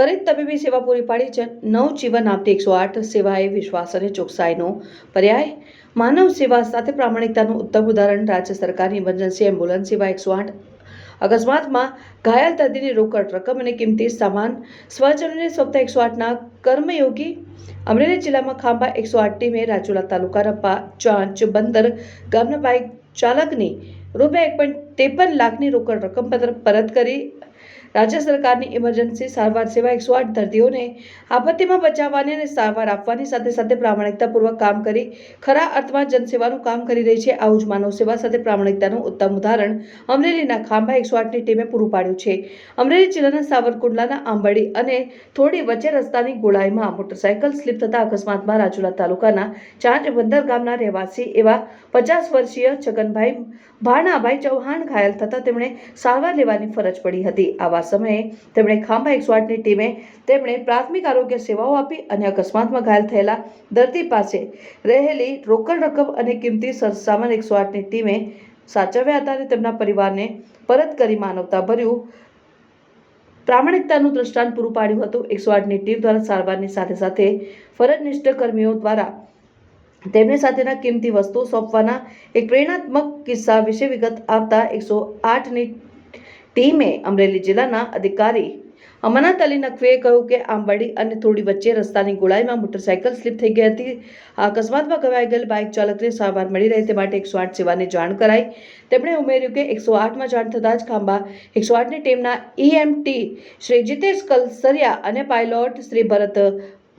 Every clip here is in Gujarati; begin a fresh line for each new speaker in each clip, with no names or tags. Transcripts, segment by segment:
ત્વરિત તબીબી સેવા પૂરી પાડી જન નવજીવન આપતી એકસો આઠ સેવાએ વિશ્વાસ અને ચોકસાઈનો પર્યાય. માનવ સેવા સાથે પ્રામાણિકતાનું ઉત્તમ ઉદાહરણ રાજ્ય સરકારની ઇમરજન્સી એમ્બ્યુલન્સ સેવા એકસો આઠ. અકસ્માતમાં ઘાયલ દર્દીની રોકડ રકમ અને કિંમતી સામાન સ્વજનોને સોંપતા એકસો આઠના કર્મયોગી. અમરેલી જિલ્લામાં ખાંભા એકસો આઠ ટીમે રાજુલા તાલુકા રપ્પા ચાંચ બંદર ગામના બાઇક ચાલકની રૂપિયા એક પોઈન્ટ ત્રેપન લાખની રોકડ રકમ પત્ર પરત કરી રાજ્ય સરકારની ઇમરજન્સી સારવાર સેવા એકસો આઠ દર્દીઓને આપત્તિમાં બચાવવાની અને સારવાર આપવાની સાથે સાથે પ્રામાણિકતાપૂર્વક કામ કરી ખરા અર્થમાં જનસેવાનું કામ કરી રહી છે. આવું જ માનવ સેવા સાથે પ્રામાણિકતાનું ઉત્તમ ઉદાહરણ અમરેલીના ખાંભા એકસો આઠની ટીમે પૂરું પાડ્યું છે. અમરેલી જિલ્લાના સાવરકુંડલાના આંબડી અને થોડી વચ્ચે રસ્તાની ગોળાઈમાં મોટરસાયકલ સ્લીપ થતા અકસ્માતમાં રાજુલા તાલુકાના ચાંચ બંદર ગામના રહેવાસી એવા પચાસ વર્ષીય છગનભાઈ ભાણાભાઈ ચૌહાણ ઘાયલ થતા તેમણે સારવાર લેવાની ફરજ પડી હતી. આવા સમયે તેમણે ખાંભા એકસો આઠની ટીમે તેમણે પ્રાથમિક આરોગ્ય સેવાઓ આપી અને અકસ્માતમાં ઘાયલ થયેલા દર્દી પાસે રહેલી રોકડ રકમ અને કિંમતી સરસામાન એકસો આઠની ટીમે સાચવ્યા હતા અને તેમના પરિવારને પરત કરી માનવતા ભર્યું પ્રામાણિકતાનું દ્રષ્ટાંત પૂરું પાડ્યું હતું. એકસો આઠની ટીમ દ્વારા સારવારની સાથે સાથે ફરજનિષ્ઠ કર્મીઓ દ્વારા તેમની સાથેના કિંમતી વસ્તુઓ સોંપવાના એક પ્રેરણાત્મક કિસ્સા વિશે વિગત આપતા એકસો આઠની ટીમે અમરેલી જિલ્લાના અધિકારી અમરનાથ અલી નકવીએ કહ્યું કે આંબડી અને થોડી વચ્ચે રસ્તાની ગોળાઈમાં મોટરસાયકલ સ્લીપ થઈ ગઈ હતી. અકસ્માતમાં ઘવાઈ ગયેલ બાઇક ચાલકને સારવાર મળી રહે તે માટે એકસો આઠ સેવાને જાણ કરાઈ. તેમણે ઉમેર્યું કે એકસો આઠમાં જાણ થતાં જ ખાંભા એકસો આઠની ટીમના ઈએમટી શ્રી જીતેશ કલસરિયા અને પાયલોટ શ્રી ભરત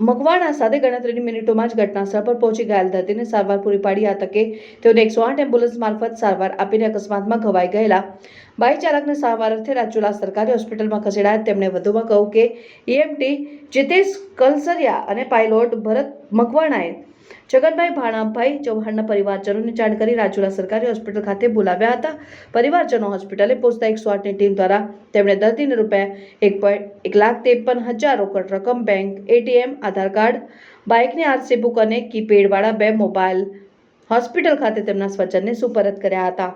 મકવાણા સાથે ગણતરીની મિનિટોમાં જ ઘટનાસ્થળ પર પહોંચી ઘાયલ દર્દીને સારવાર પૂરી પાડી આ તકે તેઓને એકસો આઠ એમ્બ્યુલન્સ મારફત સારવાર આપીને અકસ્માતમાં ઘવાઈ ગયેલા. બાઇક ચાલકને સારવાર અર્થે રાજુલા સરકારી હોસ્પિટલમાં ખસેડાયા. તેમણે વધુમાં કહ્યું કે ઈએમટી જીતેશ કલસરિયા અને પાયલોટ ભરત મકવાણાએ જગનભાઈ ભાણાભાઈ ચૌહાણના પરિવારજનોને જાણ કરી રાજુલા સરકારી હોસ્પિટલ ખાતે બોલાવ્યા હતા. પરિવારજનો હોસ્પિટલે પહોંચતા એકસો આઠની ટીમ દ્વારા તેમણે દર્દીને રૂપિયા એક પોઈન્ટ એક લાખ ત્રેપન હજાર રોકડ રકમ, બેંક, એટીએમ, આધાર કાર્ડ, બાઇકની આરસી બુક અને કીપેડવાળા બે મોબાઈલ હોસ્પિટલ ખાતે તેમના સ્વજનને સુપરત કર્યા હતા.